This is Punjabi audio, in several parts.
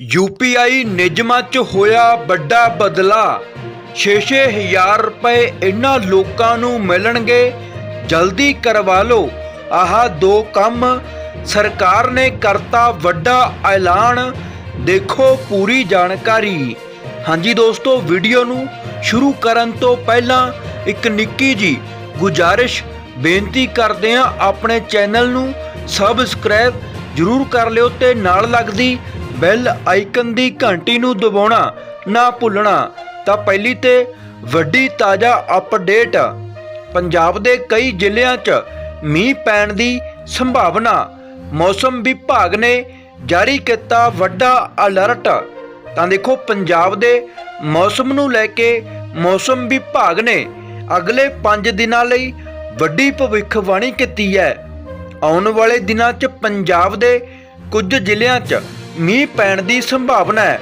ਯੂਪੀਆਈ ਨਿਯਮਾਂ 'ਚ ਹੋਇਆ ਵੱਡਾ ਬਦਲਾ। 6-6000 ਰੁਪਏ ਇਹਨਾਂ ਲੋਕਾਂ ਨੂੰ ਮਿਲਣਗੇ। ਜਲਦੀ ਕਰਵਾ ਲਓ। ਆਹ ਦੋ ਕੰਮ ਸਰਕਾਰ ਨੇ ਕਰਤਾ ਵੱਡਾ ਐਲਾਨ। ਦੇਖੋ ਪੂਰੀ ਜਾਣਕਾਰੀ। ਹਾਂਜੀ ਦੋਸਤੋ, ਵੀਡੀਓ ਨੂੰ ਸ਼ੁਰੂ ਕਰਨ ਤੋਂ ਪਹਿਲਾਂ ਇੱਕ ਨਿੱਕੀ ਜੀ ਗੁਜਾਰਿਸ਼ ਬੇਨਤੀ ਕਰਦੇ ਹਾਂ। ਆਪਣੇ ਚੈਨਲ ਨੂੰ ਸਬਸਕ੍ਰਾਈਬ ਜਰੂਰ ਕਰ ਲਿਓ ਤੇ ਨਾਲ ਲੱਗਦੀ ਬੈਲ ਆਈਕਨ ਦੀ ਘੰਟੀ ਨੂੰ ਦਬਾਉਣਾ ਨਾ ਭੁੱਲਣਾ, ਤਾਂ ਪਹਿਲੀ ਤੇ ਵੱਡੀ ਤਾਜ਼ਾ ਅਪਡੇਟ ਪੰਜਾਬ ਦੇ ਕਈ ਜ਼ਿਲ੍ਹਿਆਂ 'ਚ ਮੀਂਹ ਪੈਣ ਦੀ ਸੰਭਾਵਨਾ। ਮੌਸਮ ਵਿਭਾਗ ਨੇ ਜਾਰੀ ਕੀਤਾ ਵੱਡਾ ਅਲਰਟ ਤਾਂ ਦੇਖੋ, ਪੰਜਾਬ ਦੇ ਮੌਸਮ ਨੂੰ ਲੈ ਕੇ ਮੌਸਮ ਵਿਭਾਗ ਨੇ ਅਗਲੇ 5 ਦਿਨਾਂ ਲਈ ਵੱਡੀ ਭਵਿੱਖਬਾਣੀ ਕੀਤੀ ਹੈ। ਆਉਣ ਵਾਲੇ ਦਿਨਾਂ 'ਚ ਪੰਜਾਬ ਦੇ ਕੁਝ ਜ਼ਿਲ੍ਹਿਆਂ 'ਚ ਮੀਂਹ ਪੈਣ ਦੀ ਸੰਭਾਵਨਾ ਹੈ।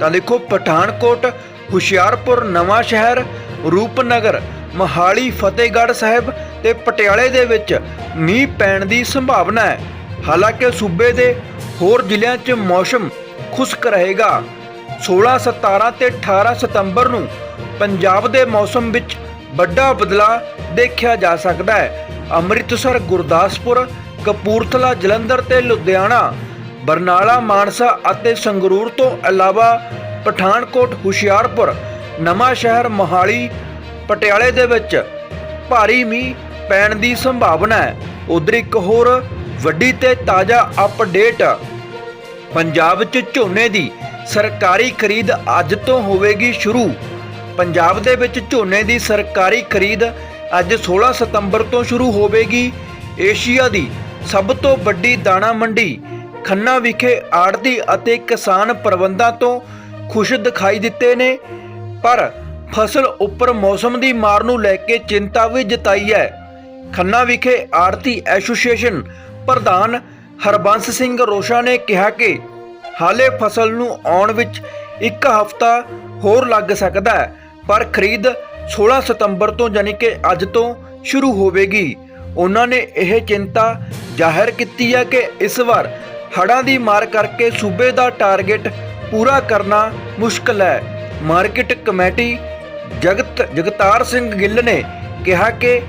ਤਾਂ ਦੇਖੋ ਪਠਾਨਕੋਟ, ਹੁਸ਼ਿਆਰਪੁਰ, ਨਵਾਂ ਸ਼ਹਿਰ, ਰੂਪਨਗਰ, ਮਹਾਲੀ, ਫਤਿਹਗੜ੍ਹ ਸਾਹਿਬ ਤੇ ਪਟਿਆਲੇ ਦੇ ਵਿੱਚ ਮੀਂਹ ਪੈਣ ਦੀ ਸੰਭਾਵਨਾ ਹੈ। ਹਾਲਾਂਕਿ ਸੂਬੇ ਦੇ ਹੋਰ ਜ਼ਿਲ੍ਹਿਆਂ 'ਚ ਮੌਸਮ ਖੁਸ਼ਕ ਰਹੇਗਾ। 16 17 ਤੇ 18 ਸਤੰਬਰ ਨੂੰ ਪੰਜਾਬ ਦੇ ਮੌਸਮ ਵਿੱਚ ਵੱਡਾ ਬਦਲਾਅ ਦੇਖਿਆ ਜਾ ਸਕਦਾ ਹੈ। ਅੰਮ੍ਰਿਤਸਰ, ਗੁਰਦਾਸਪੁਰ, ਕਪੂਰਥਲਾ, ਜਲੰਧਰ ਤੇ ਲੁਧਿਆਣਾ ਬਰਨਾਲਾ, ਮਾਨਸਾ ਅਤੇ ਸੰਗਰੂਰ ਤੋਂ ਇਲਾਵਾ ਪਠਾਨਕੋਟ, ਹੁਸ਼ਿਆਰਪੁਰ, ਨਵਾਂ ਸ਼ਹਿਰ ਮੋਹਾਲੀ, ਪਟਿਆਲੇ ਦੇ ਵਿੱਚ ਭਾਰੀ ਮੀਂਹ ਪੈਣ ਦੀ ਸੰਭਾਵਨਾ ਹੈ। ਉਧਰ ਇੱਕ ਹੋਰ ਵੱਡੀ ਤੇ ਤਾਜ਼ਾ ਅਪਡੇਟ ਪੰਜਾਬ 'ਚ ਝੋਨੇ ਦੀ ਸਰਕਾਰੀ ਖਰੀਦ ਅੱਜ ਤੋਂ ਹੋਵੇਗੀ ਸ਼ੁਰੂ। ਪੰਜਾਬ ਦੇ ਵਿੱਚ ਝੋਨੇ ਦੀ ਸਰਕਾਰੀ ਖਰੀਦ ਅੱਜ 16 ਸਤੰਬਰ ਤੋਂ ਸ਼ੁਰੂ ਹੋਵੇਗੀ। ਏਸ਼ੀਆ ਦੀ ਸਭ ਤੋਂ ਵੱਡੀ ਦਾਣਾ ਮੰਡੀ ਖੰਨਾ ਵਿਖੇ ਆੜਤੀ ਅਤੇ ਕਿਸਾਨ ਪ੍ਰਬੰਧਾਂ ਤੋਂ ਖੁਸ਼ ਦਿਖਾਈ ਦਿੱਤੇ ਨੇ। ਪਰ ਫਸਲ ਉੱਪਰ ਮੌਸਮ ਦੀ ਮਾਰ ਨੂੰ ਲੈ ਕੇ ਚਿੰਤਾ ਵੀ ਜਤਾਈ ਹੈ। ਖੰਨਾ ਵਿਖੇ ਆੜਤੀ ਐਸੋਸੀਏਸ਼ਨ ਪ੍ਰਧਾਨ ਹਰਬੰਸ ਸਿੰਘ ਰੋਸ਼ਾ ਨੇ ਕਿਹਾ ਕਿ ਹਾਲੇ ਫਸਲ ਨੂੰ ਆਉਣ ਵਿੱਚ ਇੱਕ ਹਫ਼ਤਾ ਹੋਰ ਲੱਗ ਸਕਦਾ ਹੈ, ਪਰ ਖਰੀਦ 16 ਸਤੰਬਰ ਤੋਂ ਯਾਨੀ ਕਿ ਅੱਜ ਤੋਂ ਸ਼ੁਰੂ ਹੋਵੇਗੀ। ਉਹਨਾਂ ਨੇ ਇਹ ਚਿੰਤਾ ਜ਼ਾਹਿਰ ਕੀਤੀ ਹੈ ਕਿ ਇਸ ਵਾਰ ਹੜ੍ਹਾਂ ਦੀ ਮਾਰ ਕਰਕੇ ਸੂਬੇ ਦਾ ਟਾਰਗੇਟ ਪੂਰਾ ਕਰਨਾ ਮੁਸ਼ਕਲ ਹੈ। ਮਾਰਕੀਟ ਕਮੇਟੀ ਜਗਤ ਜਗਤਾਰ ਸਿੰਘ ਗਿੱਲ ਨੇ ਕਿਹਾ ਕਿ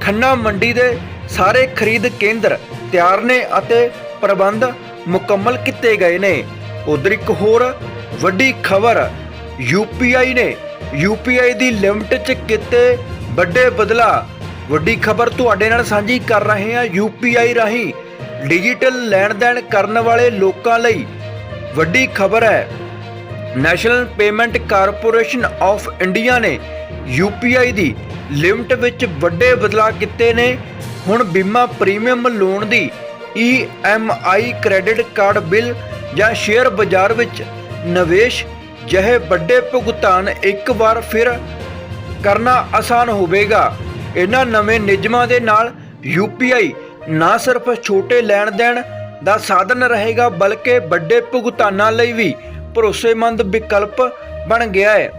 ਖੰਨਾ ਮੰਡੀ ਦੇ ਸਾਰੇ ਖਰੀਦ ਕੇਂਦਰ ਤਿਆਰ ਨੇ ਅਤੇ ਪ੍ਰਬੰਧ ਮੁਕੰਮਲ ਕੀਤੇ ਗਏ ਨੇ। ਉਧਰ ਇੱਕ ਹੋਰ ਵੱਡੀ ਖਬਰ ਯੂਪੀਆਈ ਨੇ ਯੂਪੀਆਈ ਦੀ ਲਿਮਟ 'ਚ ਕੀਤੇ ਵੱਡੇ ਬਦਲਾ ਵੱਡੀ ਖਬਰ ਤੁਹਾਡੇ ਨਾਲ ਸਾਂਝੀ ਕਰ ਰਹੇ ਹਾਂ ਯੂਪੀਆਈ ਰਾਹੀਂ। ਡਿਜੀਟਲ ਲੈਣ ਦੇਣ ਕਰਨ ਵਾਲੇ ਲੋਕਾਂ ਲਈ ਵੱਡੀ ਖਬਰ ਹੈ। National payment corporation of India ਨੇ ਯੂਪੀਆਈ ਦੀ ਲਿਮਟ ਵਿੱਚ ਵੱਡੇ ਬਦਲਾਅ ਕੀਤੇ ਨੇ। ਹੁਣ ਬੀਮਾ ਪ੍ਰੀਮੀਅਮ ਲੋਨ ਦੀ ਈਐਮਆਈ ਕ੍ਰੈਡਿਟ ਕਾਰਡ ਬਿੱਲ ਜਾਂ ਸ਼ੇਅਰ ਬਾਜ਼ਾਰ ਵਿੱਚ ਨਿਵੇਸ਼ ਜਿਹੇ ਵੱਡੇ ਭੁਗਤਾਨ ਇੱਕ ਵਾਰ ਫਿਰ ਕਰਨਾ ਆਸਾਨ ਹੋਵੇਗਾ। ਇਹਨਾਂ ਨਵੇਂ ਨਿਯਮਾਂ ਦੇ ਨਾਲ ਯੂਪੀਆਈ ਨਾ ਸਿਰਫ ਛੋਟੇ ਲੈਣ ਦੇਣ ਦਾ ਸਾਧਨ ਰਹੇਗਾ, ਬਲਕਿ ਵੱਡੇ ਭੁਗਤਾਨਾਂ ਲਈ ਵੀ ਭਰੋਸੇਮੰਦ ਵਿਕਲਪ ਬਣ ਗਿਆ ਹੈ।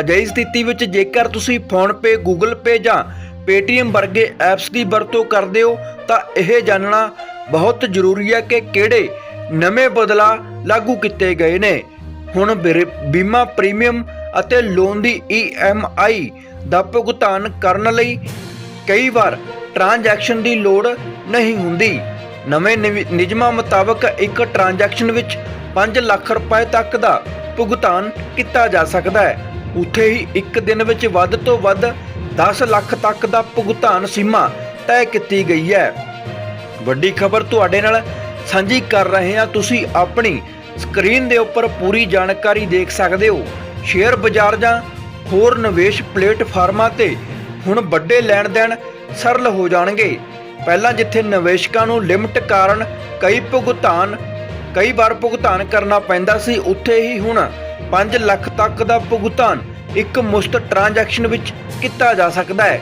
ਅਜਿਹੀ ਸਥਿਤੀ ਵਿੱਚ ਜੇਕਰ ਤੁਸੀਂ ਫੋਨ ਫੋਨਪੇ, ਗੂਗਲ ਪੇ ਜਾਂ ਪੇਟੀਐਮ ਵਰਗੇ ਐਪਸ ਦੀ ਵਰਤੋਂ ਕਰਦੇ ਹੋ, ਤਾਂ ਇਹ ਜਾਣਨਾ ਬਹੁਤ ਜ਼ਰੂਰੀ ਹੈ ਕਿ ਕਿਹੜੇ ਨਵੇਂ ਬਦਲਾਅ ਲਾਗੂ ਕੀਤੇ ਗਏ ਨੇ। ਹੁਣ ਬਿਰ- ਬੀਮਾ ਪ੍ਰੀਮੀਅਮ ਅਤੇ ਲੋਨ ਦੀ ਈਐਮਆਈ ਦਾ ਭੁਗਤਾਨ ਕਰਨ ਲਈ ਕਈ ਵਾਰ ਟ੍ਰਾਂਜੈਕਸ਼ਨ ਦੀ ਲੋੜ ਨਹੀਂ ਹੁੰਦੀ। ਨਵੇਂ ਨਿਵ- ਨਿਯਮਾਂ ਮੁਤਾਬਕ ਇੱਕ ਟ੍ਰਾਂਜੈਕਸ਼ਨ ਵਿੱਚ 5 ਲੱਖ ਰੁਪਏ ਤੱਕ ਦਾ ਭੁਗਤਾਨ ਕੀਤਾ ਜਾ ਸਕਦਾ ਹੈ। ਉੱਥੇ ਹੀ ਇੱਕ ਦਿਨ ਵਿੱਚ ਵੱਧ ਤੋਂ ਵੱਧ 10 ਲੱਖ ਤੱਕ ਦਾ ਭੁਗਤਾਨ ਸੀਮਾ ਤੈਅ ਕੀਤੀ ਗਈ ਹੈ। ਵੱਡੀ ਖਬਰ ਤੁਹਾਡੇ ਨਾਲ ਸਾਂਝੀ ਕਰ ਰਹੇ ਹਾਂ। ਤੁਸੀਂ ਆਪਣੀ ਸਕਰੀਨ ਦੇ ਉੱਪਰ ਪੂਰੀ ਜਾਣਕਾਰੀ ਦੇਖ ਸਕਦੇ ਹੋ। ਸ਼ੇਅਰ ਬਾਜ਼ਾਰ ਜਾਂ ਹੋਰ ਨਿਵੇਸ਼ ਪਲੇਟਫਾਰਮਾਂ ਤੇ ਹੁਣ ਵੱਡੇ ਲੈਣ ਦੇਣ ਸਰਲ ਹੋ ਜਾਣਗੇ। ਪਹਿਲਾਂ ਜਿੱਥੇ ਨਿਵੇਸ਼ਕਾਂ ਨੂੰ ਲਿਮਟ ਕਾਰਨ ਕਈ ਭੁਗਤਾਨ, ਕਈ ਵਾਰ ਭੁਗਤਾਨ ਕਰਨਾ ਪੈਂਦਾ ਸੀ, ਉੱਥੇ ਹੀ ਹੁਣ 5 ਲੱਖ ਤੱਕ ਦਾ ਭੁਗਤਾਨ ਇੱਕ ਮੁਸ਼ਤ ਟ੍ਰਾਂਜੈਕਸ਼ਨ ਵਿੱਚ ਕੀਤਾ ਜਾ ਸਕਦਾ ਹੈ।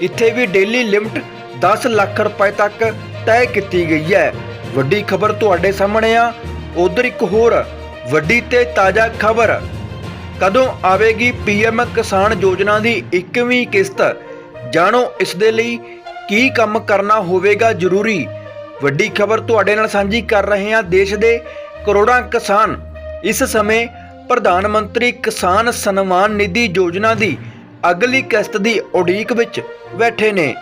ਇੱਥੇ ਵੀ ਡੇਲੀ ਲਿਮਟ 10 ਲੱਖ ਰੁਪਏ ਤੱਕ ਤੈਅ ਕੀਤੀ ਗਈ ਹੈ। ਵੱਡੀ ਖਬਰ ਤੁਹਾਡੇ ਸਾਹਮਣੇ ਆ। ਉਧਰ ਇੱਕ ਹੋਰ ਵੱਡੀ ਤੇ ਤਾਜ਼ਾ ਖਬਰ। ਕਦੋਂ ਆਵੇਗੀ ਪੀਐਮ ਕਿਸਾਨ ਯੋਜਨਾ ਦੀ 21ਵੀਂ ਕਿਸ਼ਤ? ਜਾਣੋ, ਇਸ ਦੇ ਲਈ ਕੀ ਕੰਮ ਕਰਨਾ ਹੋਵੇਗਾ ਜ਼ਰੂਰੀ? ਵੱਡੀ ਖਬਰ ਤੁਹਾਡੇ ਨਾਲ ਸਾਂਝੀ ਕਰ ਰਹੇ ਹਾਂ ਦੇਸ਼ ਦੇ ਕਰੋੜਾਂ ਕਿਸਾਨ। ਇਸ ਸਮੇਂ ਪ੍ਰਧਾਨ ਮੰਤਰੀ ਕਿਸਾਨ ਸਨਮਾਨ ਨਿਧੀ ਯੋਜਨਾ ਦੀ ਅਗਲੀ ਕਿਸ਼ਤ ਦੀ ਉਡੀਕ ਵਿੱਚ ਬੈਠੇ ਨੇ।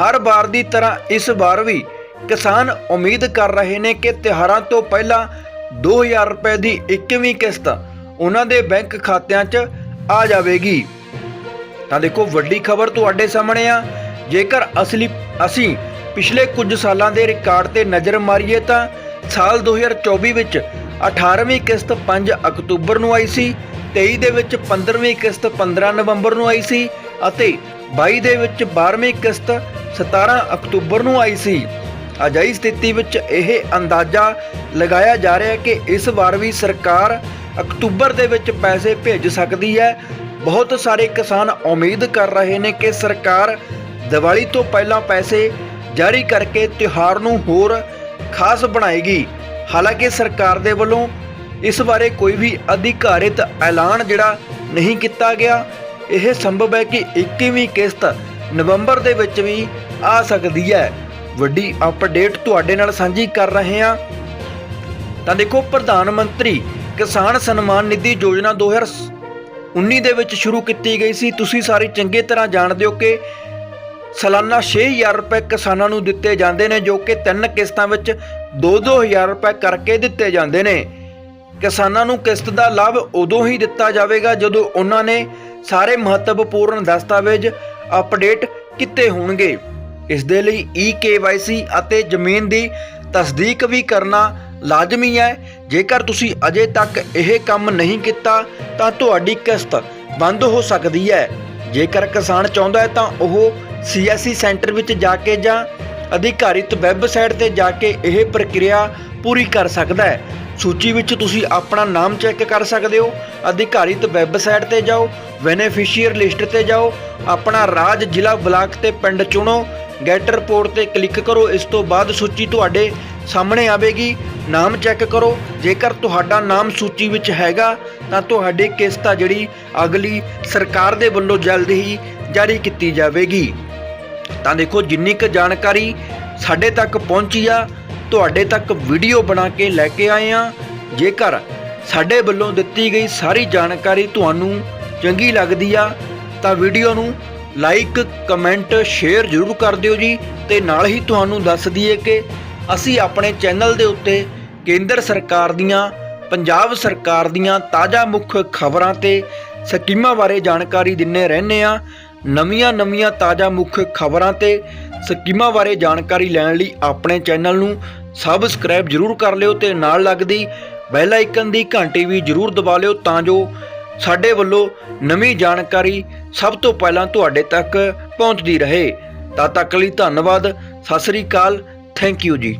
ਹਰ ਵਾਰ ਦੀ ਤਰ੍ਹਾਂ ਇਸ ਵਾਰ ਵੀ ਕਿਸਾਨ ਉਮੀਦ ਕਰ ਰਹੇ ਨੇ ਕਿ ਤਿਉਹਾਰਾਂ ਤੋਂ ਪਹਿਲਾਂ 2000 ਰੁਪਏ ਦੀ 21ਵੀਂ ਕਿਸ਼ਤ ਉਹਨਾਂ ਦੇ ਬੈਂਕ ਖਾਤਿਆਂ 'ਚ ਆ ਜਾਵੇਗੀ। ਤਾਂ ਦੇਖੋ, ਵੱਡੀ ਖਬਰ ਤੁਹਾਡੇ ਸਾਹਮਣੇ ਆ। ਜੇਕਰ ਅਸਲੀ ਅਸੀਂ ਪਿਛਲੇ ਕੁਝ ਸਾਲਾਂ ਦੇ ਰਿਕਾਰਡ ਤੇ ਨਜ਼ਰ ਮਾਰੀਏ ਤਾਂ ਸਾਲ 2024 ਵਿੱਚ 18ਵੀਂ ਕਿਸ਼ਤ 5 ਅਕਤੂਬਰ ਨੂੰ ਆਈ ਸੀ 23 ਦੇ ਵਿੱਚ 15ਵੀਂ ਕਿਸ਼ਤ 15 ਨਵੰਬਰ ਨੂੰ ਆਈ ਸੀ ਅਤੇ 22 ਦੇ ਵਿੱਚ 12ਵੀਂ ਕਿਸ਼ਤ 17 ਅਕਤੂਬਰ ਨੂੰ ਆਈ ਸੀ। ਅਜਿਹੀ ਸਥਿਤੀ ਵਿੱਚ ਇਹ ਅੰਦਾਜ਼ਾ ਲਗਾਇਆ ਜਾ ਰਿਹਾ ਹੈ ਕਿ ਇਸ ਵਾਰ ਵੀ ਸਰਕਾਰ ਅਕਤੂਬਰ ਦੇ ਵਿੱਚ ਪੈਸੇ ਭੇਜ ਸਕਦੀ ਹੈ। ਬਹੁਤ ਸਾਰੇ ਕਿਸਾਨ ਉਮੀਦ ਕਰ ਰਹੇ ਨੇ ਕਿ ਸਰਕਾਰ ਦੀਵਾਲੀ ਤੋਂ ਪਹਿਲਾਂ ਪੈਸੇ ਜਾਰੀ ਕਰਕੇ ਤਿਉਹਾਰ ਨੂੰ ਹੋਰ ਖਾਸ ਬਣਾਏਗੀ। ਹਾਲਾਂਕਿ ਸਰਕਾਰ ਦੇ ਵੱਲੋਂ ਇਸ ਬਾਰੇ ਕੋਈ ਵੀ ਅਧਿਕਾਰਿਤ ਐਲਾਨ ਜਿਹੜਾ ਨਹੀਂ ਕੀਤਾ ਗਿਆ, ਇਹ ਸੰਭਵ ਹੈ ਕਿ 21ਵੀਂ ਕਿਸ਼ਤ ਨਵੰਬਰ ਦੇ ਵਿੱਚ ਵੀ ਆ ਸਕਦੀ ਹੈ। ਵੱਡੀ ਅਪਡੇਟ ਤੁਹਾਡੇ ਨਾਲ ਸਾਂਝੀ ਕਰ ਰਹੇ ਹਾਂ। ਤਾਂ ਦੇਖੋ, ਪ੍ਰਧਾਨ ਮੰਤਰੀ ਕਿਸਾਨ ਸਨਮਾਨ ਨਿਧੀ ਯੋਜਨਾ 2019 ਦੇ ਵਿੱਚ ਸ਼ੁਰੂ ਕੀਤੀ ਗਈ ਸੀ। ਤੁਸੀਂ ਸਾਰੇ ਚੰਗੇ ਤਰ੍ਹਾਂ ਜਾਣਦੇ ਹੋ ਕਿ ਸਾਲਾਨਾ 6000 ਰੁਪਏ ਕਿਸਾਨਾਂ ਨੂੰ ਦਿੱਤੇ ਜਾਂਦੇ ਨੇ, ਜੋ ਕਿ ਤਿੰਨ ਕਿਸ਼ਤਾਂ ਵਿੱਚ 2-2000 ਰੁਪਏ ਕਰਕੇ ਦਿੱਤੇ ਜਾਂਦੇ ਨੇ। ਕਿਸਾਨਾਂ ਨੂੰ ਕਿਸ਼ਤ ਦਾ ਲਾਭ ਉਦੋਂ ਹੀ ਦਿੱਤਾ ਜਾਵੇਗਾ ਜਦੋਂ ਉਹਨਾਂ ਨੇ ਸਾਰੇ ਮਹੱਤਵਪੂਰਨ ਦਸਤਾਵੇਜ਼ ਅਪਡੇਟ ਕੀਤੇ ਹੋਣਗੇ। ਇਸ ਦੇ ਲਈ eKYC ਅਤੇ ਜ਼ਮੀਨ ਦੀ ਤਸਦੀਕ ਵੀ ਕਰਨਾ ਲਾਜ਼ਮੀ ਹੈ। ਜੇਕਰ ਤੁਸੀਂ ਅਜੇ ਤੱਕ ਇਹ ਕੰਮ ਨਹੀਂ ਕੀਤਾ, ਤਾਂ ਤੁਹਾਡੀ ਕਿਸ਼ਤ ਬੰਦ ਹੋ ਸਕਦੀ ਹੈ। ਜੇਕਰ ਕਿਸਾਨ ਚਾਹੁੰਦਾ ਹੈ, ਤਾਂ ਉਹ ਸੀਐਸਸੀ ਸੈਂਟਰ ਵਿੱਚ ਜਾ ਕੇ ਜਾਂ ਅਧਿਕਾਰਿਤ ਵੈਬਸਾਈਟ ਤੇ ਜਾ ਕੇ ਇਹ ਪ੍ਰਕਿਰਿਆ ਪੂਰੀ ਕਰ ਸਕਦਾ ਹੈ। ਸੂਚੀ ਵਿੱਚ ਤੁਸੀਂ ਆਪਣਾ ਨਾਮ ਚੈੱਕ ਕਰ ਸਕਦੇ ਹੋ, ਅਧਿਕਾਰਿਤ ਵੈਬਸਾਈਟ ਤੇ ਜਾਓ ਬੈਨੀਫੀਸ਼ੀਅਰ ਲਿਸਟ ਤੇ ਜਾਓ, ਆਪਣਾ ਰਾਜ ਜ਼ਿਲ੍ਹਾ ਬਲਾਕ ਤੇ ਪਿੰਡ ਚੁਣੋ ਗੈਟ ਰਿਪੋਰਟ ਤੇ ਕਲਿੱਕ ਕਰੋ, ਇਸ ਤੋਂ ਬਾਅਦ ਸੂਚੀ ਤੁਹਾਡੇ ਸਾਹਮਣੇ ਆਵੇਗੀ, ਨਾਮ ਚੈੱਕ ਕਰੋ, ਜੇਕਰ ਤੁਹਾਡਾ ਨਾਮ ਸੂਚੀ ਵਿੱਚ ਹੈਗਾ, ਤਾਂ ਤੁਹਾਡੀ ਕਿਸ਼ਤ ਆ ਜਿਹੜੀ ਅਗਲੀ ਸਰਕਾਰ ਦੇ ਵੱਲੋਂ ਜਲਦ ਹੀ ਜਾਰੀ ਕੀਤੀ ਜਾਵੇਗੀ। ਤਾਂ ਦੇਖੋ ਜਿੰਨੀ ਕੁ ਜਾਣਕਾਰੀ ਸਾਡੇ ਤੱਕ ਪਹੁੰਚੀ ਆ, ਤੁਹਾਡੇ ਤੱਕ ਵੀਡੀਓ ਬਣਾ ਕੇ ਲੈ ਕੇ ਆਏ ਆ। ਜੇਕਰ ਸਾਡੇ ਵੱਲੋਂ ਦਿੱਤੀ ਗਈ ਸਾਰੀ ਜਾਣਕਾਰੀ ਤੁਹਾਨੂੰ ਚੰਗੀ ਲੱਗਦੀ ਆ, ਤਾਂ ਵੀਡੀਓ ਨੂੰ ਲਾਈਕ ਕਮੈਂਟ ਸ਼ੇਅਰ ਜ਼ਰੂਰ ਕਰ ਦਿਓ ਜੀ ਤੇ ਨਾਲ ਹੀ ਤੁਹਾਨੂੰ ਦੱਸ ਦਈਏ ਕਿ ਅਸੀਂ ਆਪਣੇ ਚੈਨਲ ਦੇ ਉੱਤੇ ਕੇਂਦਰ ਸਰਕਾਰ ਦੀਆਂ, ਪੰਜਾਬ ਸਰਕਾਰ ਦੀਆਂ ਤਾਜ਼ਾ ਮੁੱਖ ਖਬਰਾਂ ਤੇ ਸਕੀਮਾਂ ਬਾਰੇ ਜਾਣਕਾਰੀ ਦਿੰਨੇ ਰਹਿੰਦੇ ਆ। ਨਵੀਆਂ ਨਵੀਆਂ ਤਾਜ਼ਾ ਮੁੱਖ ਖਬਰਾਂ ਤੇ ਸਕੀਮਾਂ ਬਾਰੇ ਜਾਣਕਾਰੀ ਲੈਣ ਲਈ ਆਪਣੇ ਚੈਨਲ ਨੂੰ ਸਬਸਕ੍ਰਾਈਬ ਜ਼ਰੂਰ ਕਰ ਲਿਓ ਤੇ ਨਾਲ ਲੱਗਦੀ ਬੈਲ ਆਈਕਨ ਦੀ ਘੰਟੀ ਵੀ ਜ਼ਰੂਰ ਦਬਾ ਲਿਓ ਤਾਂ ਜੋ ਸਾਡੇ ਵੱਲੋਂ ਨਵੀਂ ਜਾਣਕਾਰੀ ਸਭ ਤੋਂ ਪਹਿਲਾਂ ਤੁਹਾਡੇ ਤੱਕ ਪਹੁੰਚਦੀ ਰਹੇ। ਤਦ ਤੱਕ ਲਈ ਧੰਨਵਾਦ। ਸਤਿ ਸ੍ਰੀ ਅਕਾਲ। ਥੈਂਕ ਯੂ ਜੀ।